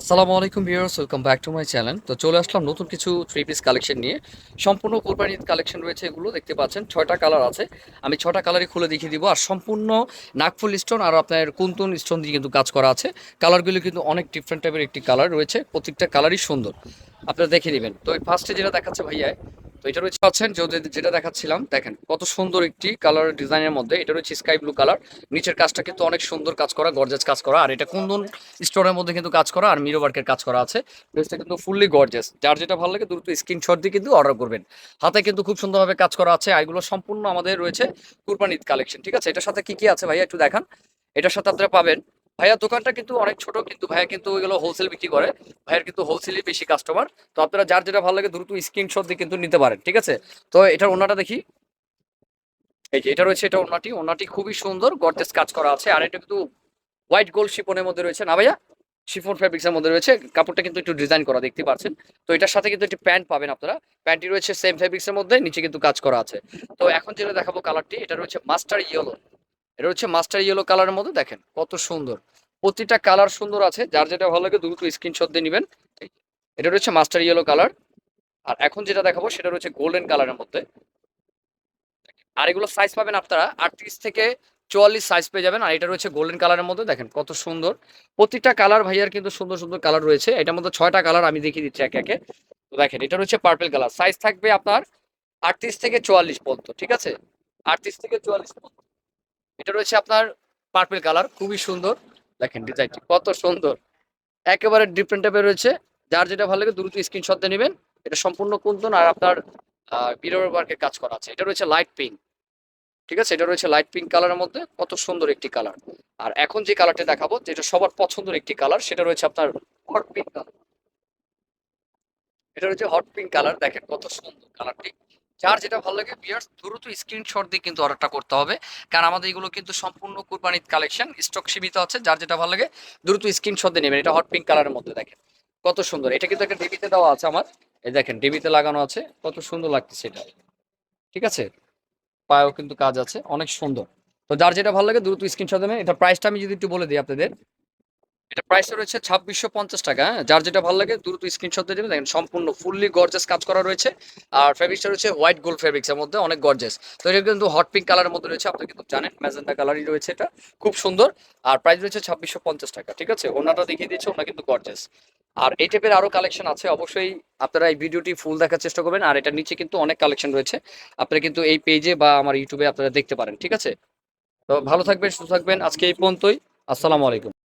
আসসালামু আলাইকুম viewers, welcome back to my channel. তো চলে আসলাম নতুন কিছু থ্রি পিস কালেকশন নিয়ে। সম্পূর্ণ কোরবানি কালেকশন রয়েছে এগুলো, দেখতে পাচ্ছেন, ছয়টা কালার আছে। আমি ছটা কালারই খুলে দেখিয়ে দিব। আর সম্পূর্ণ নাগফুল স্টোন আর আপনার কুন্তন স্টোন দিয়ে কিন্তু কাজ করা আছে। কালারগুলো কিন্তু অনেক ডিফারেন্ট টাইপের একটি কালার রয়েছে। প্রত্যেকটা কালারই সুন্দর। আপনারা দেখে নেবেন। তো ফার্স্টে যেটা দেখাচ্ছে ভাইয়া তো এটা রয়েছে পাচ্ছেন যেটা দেখাচ্ছিলাম, দেখেন কত সুন্দর একটি কালার ডিজাইনের মধ্যে। এটা রয়েছে স্কাই ব্লু কালার নিচের কাজটা কিন্তু অনেক সুন্দর কাজ করা গর্জাস কাজ করা। আর এটা কুন্দন স্টোনের মধ্যে কিন্তু কাজ করা, আর মিরো ওয়ার্কের কাজ করা আছে। ড্রেসটা কিন্তু ফুললি গর্জাস যার যেটা ভালো লাগে দ্রুত স্ক্রিনশট দিয়ে কিন্তু অর্ডার করবেন। হাতে কিন্তু খুব সুন্দরভাবে কাজ করা আছে। আর এগুলো সম্পূর্ণ আমাদের রয়েছে কুরবান কালেকশন ঠিক আছে? এটার সাথে কি কি আছে ভাইয়া একটু দেখান। এটার সাথে আপনারা পাবেন ভাইয়া, দোকানটা কিন্তু অনেক ছোট, কিন্তু ভাইয়া কিন্তু এগুলো হোলসেল বিক্রি করে। ভাইয়ের কিন্তু হোলসেলই বেশি কাস্টমার তো আপনারা যার যেটা ভালো লাগে দ্রুত স্ক্রিনশট দিয়ে কিন্তু নিতে পারেন, ঠিক আছে? তো এটার ওনাটা দেখি। এই যে, এটা রয়েছে এটা ওনাটি ওনাটি খুবই সুন্দর গর্জেস কাজ করা আছে। আর এটা কিন্তু হোয়াইট গোল্ড শিপনের মধ্যে রয়েছে। না ভাইয়া শিফন ফ্যাব্রিক্সের মধ্যে রয়েছে। কাপড়টা কিন্তু একটু ডিজাইন করা, দেখতে পাচ্ছেন? তো এটার সাথে কিন্তু একটি প্যান্ট পাবেন আপনারা। প্যান্টটি রয়েছে সেম ফ্যাব্রিক্সের মধ্যে, নিচে কিন্তু কাজ করা আছে। তো এখন যেটা দেখাবো কালারটি এটা রয়েছে মাস্টার ইয়েলো এটা হচ্ছে মাস্টার ইয়েলো কালারের মধ্যে, দেখেন কত সুন্দর। প্রতিটা কালার সুন্দর আছে, যার যেটা ভালো লাগে দ্রুত স্ক্রিনশট দিয়ে নেবেন। এটা রয়েছে মাস্টার ইয়েলো কালার আর এখন যেটা দেখাবো, সেটা রয়েছে গোল্ডেন কালারের মধ্যে। আর এগুলো সাইজ পাবেন আপনারা আটত্রিশ থেকে চুয়াল্লিশ সাইজ পেয়ে যাবেন। আর এটা রয়েছে গোল্ডেন কালারের মধ্যে, দেখেন কত সুন্দর। প্রতিটা কালার ভাইয়ার কিন্তু সুন্দর সুন্দর কালার রয়েছে। এটার মধ্যে ছয়টা কালার আমি দেখিয়ে দিচ্ছি একে একে। তো দেখেন, এটা রয়েছে পার্পেল কালার সাইজ থাকবে আপনার আটত্রিশ থেকে চুয়াল্লিশ পর্যন্ত, ঠিক আছে? আটত্রিশ থেকে চুয়াল্লিশ পর্যন্ত। এটা রয়েছে আপনার পার্পেল কালার খুবই সুন্দর। দেখেন ডিজাইনটি কত সুন্দর। একেবারে ডিফারেন্ট টাইপের রয়েছে। যার যেটা ভালো লাগে দ্রুত স্ক্রিনশট দিয়ে নেবেন। এটা সম্পূর্ণ কুন্তন আর আপনার বিরোর ওয়ার্কের কাজ করা আছে। এটা রয়েছে লাইট পিঙ্ক ঠিক আছে? এটা রয়েছে লাইট পিঙ্ক কালারের মধ্যে। কত সুন্দর একটি কালার আর এখন যে কালারটা দেখাবো, যেটা সবার পছন্দের একটি কালার সেটা রয়েছে আপনার হট পিঙ্ক কালার এটা রয়েছে হট পিঙ্ক কালার দেখেন কত সুন্দর কালারটি যার যেটা ভালো লাগে বিয়ার্স দ্রুত স্ক্রিনশট দিয়ে কিন্তু অর্ডারটা করতে হবে। কারণ আমাদের এগুলো কিন্তু সম্পূর্ণ কুরবানির কালেকশন স্টক সীমিত আছে, যার যেটা ভালো লাগে দ্রুত স্ক্রিনশট দিয়ে নেবেন। এটা হট পিঙ্ক কালারের মধ্যে দেখেন। কত সুন্দর। এটা কিন্তু একটা ডিবিতে দেওয়া আছে আমার। এই দেখেন ডিবিতে লাগানো আছে। কত সুন্দর লাগতেছে এটা। ঠিক আছে? পায়েও কিন্তু কাজ আছে। অনেক সুন্দর। তো যার যেটা ভালো লাগে দ্রুত স্ক্রিনশট দেবেন। এটা প্রাইসটা আমি যদি একটু বলে দিই আপনাদের। এটা প্রাইসটা রয়েছে ছাব্বিশশো পঞ্চাশ টাকা হ্যাঁ? যার যেটা ভালো লাগে, দ্রুত স্ক্রিনশট দিয়ে দেবেন। সম্পূর্ণ ফুললি গর্জেস কাজ করা রয়েছে। আর ফেব্রিক্সটা রয়েছে হোয়াইট গোল্ড ফেব্রিক্সের মধ্যে, অনেক গর্জেস তো এটা কিন্তু হট পিঙ্ক কালারের মধ্যে রয়েছে, আপনি কিন্তু জানেন ম্যাজেন্টা কালারই রয়েছে এটা। খুব সুন্দর। আর প্রাইস রয়েছে ছাব্বিশশো পঞ্চাশ টাকা, ঠিক আছে? ওনাটা দেখিয়ে দিচ্ছে, ওনা কিন্তু গর্জেস আর এই টাইপের আরও কালেকশন আছে, অবশ্যই আপনারা এই ভিডিওটি ফুল দেখার চেষ্টা করবেন। আর এটার নিচে কিন্তু অনেক কালেকশন রয়েছে। আপনারা কিন্তু এই পেজে বা আমার ইউটিউবে আপনারা দেখতে পারেন, ঠিক আছে? তো ভালো থাকবেন, সুস্থ থাকবেন। আজকে এই পর্যন্তই। আসসালামু আলাইকুম।